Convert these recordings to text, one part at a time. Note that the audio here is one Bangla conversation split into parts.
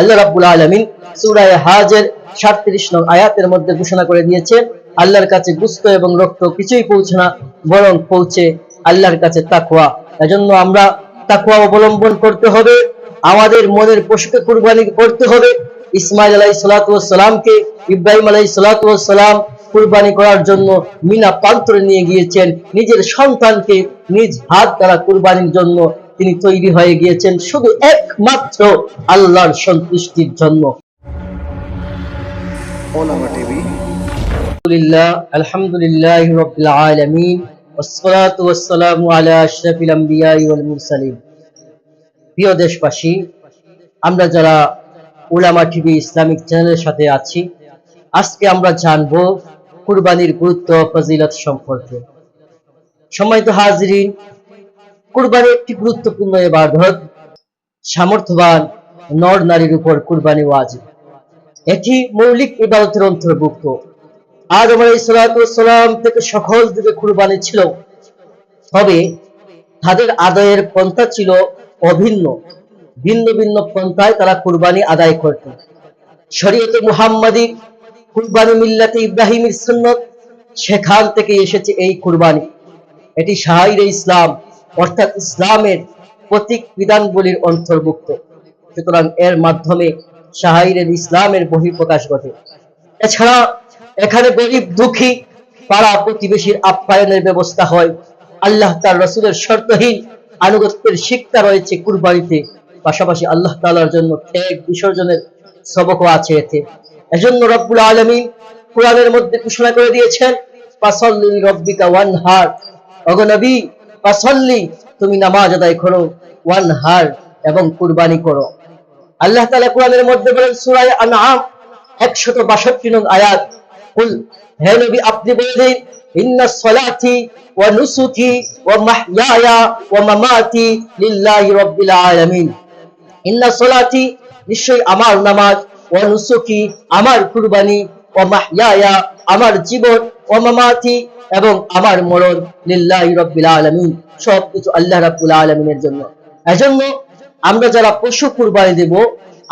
আল্লাহ রাব্বুল আলামিন সূরা হাজের 37 নং আয়াতের মধ্যে ঘোষণা করে দিয়েছেন আল্লাহর কাছে গুস্ত এবং রক্ত কিছুই পৌঁছে না, বরং পৌঁছে আল্লাহর কাছে তাকওয়া। এজন্য আমরা তাকওয়া অবলম্বন করতে হবে, আমাদের মনের পশুকে কুরবানি করতে হবে। ইসমাইল আলাইহিস সালাতু ওয়াস সালামকে ইব্রাহিম আলাইহিস সালাতু ওয়াস সালাম কুরবানি করার জন্য মিনা প্রান্তরে নিয়ে গিয়েছেন। নিজের সন্তানকে নিজ হাত দ্বারা কুরবানির জন্য তিনি তৈরি হয়ে গিয়েছেন শুধু একমাত্র আল্লাহর সন্তুষ্টির জন্য ওলামা টিভি আলহামদুলিল্লাহ আলহামদুলিল্লাহ রাব্বিল আলামিন والصلاة والسلام على أشرف الأنبياء والمرسلين প্রিয় দেশবাসী আমরা যারা উলামা টিভি ইসলামিক চ্যানেলের সাথে আছি আজকে আমরা জানব কুরবানির গুরুত্ব ও ফজিলত সম্পর্কে সম্মানিত হাজিরিন কুরবানি একটি গুরুত্বপূর্ণ ইবাদত সামর্থ্যবান নর নারীর উপর কুরবানি ওয়াজিব। এটি মৌলিক ইবাদতের অন্তর্ভুক্ত। আদম আলাইসালাম থেকে সকল যুগে কুরবানি ছিল। তবে তাদের আদায়ের পন্থা ছিল অভিন্ন। ভিন্ন ভিন্ন পন্থায় তারা কুরবানি আদায় করত। শরীয়তে মুহাম্মাদি কুরবানি মিল্লাতে ইব্রাহিমের সুন্নত সেখান থেকে এসেছে এই কুরবানি। এটি শাহির ইসলাম। অর্থাৎ ইসলামের প্রতীক বিধানগুলির অন্তর্ভুক্ত। সুতরাং এর মাধ্যমে শাহিরের ইসলামের বহিঃপ্রকাশ ঘটে। এছাড়া এখানে গরিব দুঃখী পাড়া প্রতিবেশীর আপ্যায়নের ব্যবস্থা হয়। আল্লাহ তার রসুলের শর্তহীন আনুগত্যের শিক্ষা রয়েছে কুরবানিতে। পাশাপাশি আল্লাহ তাআলার জন্য ত্যাগ, বিসর্জনের সবকও আছে এতে। এজন্য রব্বুল আলামিন কোরআনের মধ্যে ঘোষণা করে দিয়েছেন পাসল্লি রব্বিকা ওয়ান হার অগনবী পাসল্লি তুমি নামাজ আদায় করো, ওয়ান হার এবং কুরবানি করো। আল্লাহ তাআলা কোরআনের মধ্যে বলেন সূরা আনআম 162 নং আয়াত, কুল, হে নবী, আপনি বলে দিন, ইন্না মামাতি লিল্লাহি আলামিন। ইন্না সলাতি নিশ্চয়ই আমার নামাজ, ওয়া নুসুকি আমার কুরবানি, ওয়া মাহইয়ায়া আমার জীবন ওয়া এবং আমার মরণ লিল্লাহি রাব্বিল আলামিন। সব কিছু আল্লাহ রাব্বুল আলামিনের জন্য। এজন্য আমরা যারা পশু কুরবানি দেব,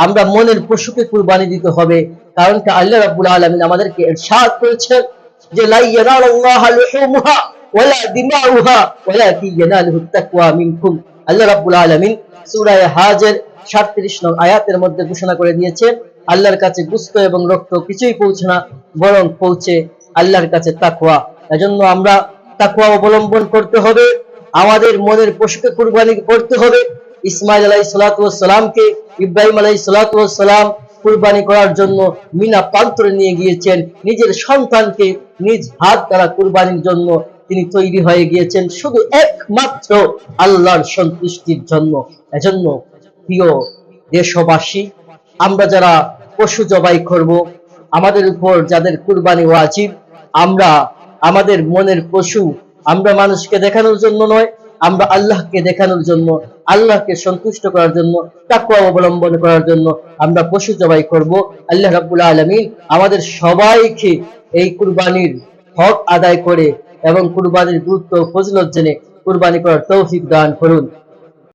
আমরা মনের পশুকে কুরবানি দিতে হবে। কারণ কি আল্লাহ রাব্বুল আলামিন আমাদেরকে ইরশাদ করেছেন যে আল্লাহ রাব্বুল আলামিন সূরা হাজের 37 নং আয়াতের মধ্যে ঘোষণা করে আল্লাহর কাছে গুস্ত এবং রক্ত কিছুই পৌঁছে না। বরং পৌঁছে আল্লাহর কাছে তাকওয়া। এজন্য আমরা তাকওয়া অবলম্বন করতে হবে, আমাদের মনের পশুকে কুরবানি করতে হবে। ইসমাইল আলাই সালাতামকে ইব্রাহিম আলাই সালাতাম কুরবানি করার জন্য মিনা প্রান্তরে নিয়ে গিয়েছেন। নিজের সন্তানকে নিজ হাত দ্বারা কুরবানির জন্য তিনি তৈরি হয়ে গিয়েছেন। শুধু একমাত্র আল্লাহর সন্তুষ্টির জন্য। এজন্য প্রিয় দেশবাসী, আমরা যারা পশু জবাই করব আমাদের উপর যাদের কুরবানি ওয়াজিব, আমরা আমাদের মনের পশু, আমরা মানুষকে দেখানোর জন্য নয়, আমরা আল্লাহকে দেখানোর জন্য, আল্লাহকে সন্তুষ্ট করার জন্য, তাকওয়া অবলম্বন করার জন্য আমরা পশু জবাই করব। আল্লাহ রাব্বুল আলামিন আমাদের সবাইকে এই কুরবানির হক আদায় করে এবং কুরবানির গুরুত্ব ফজলত জেনে কুরবানি করার তৌফিক দান করুন।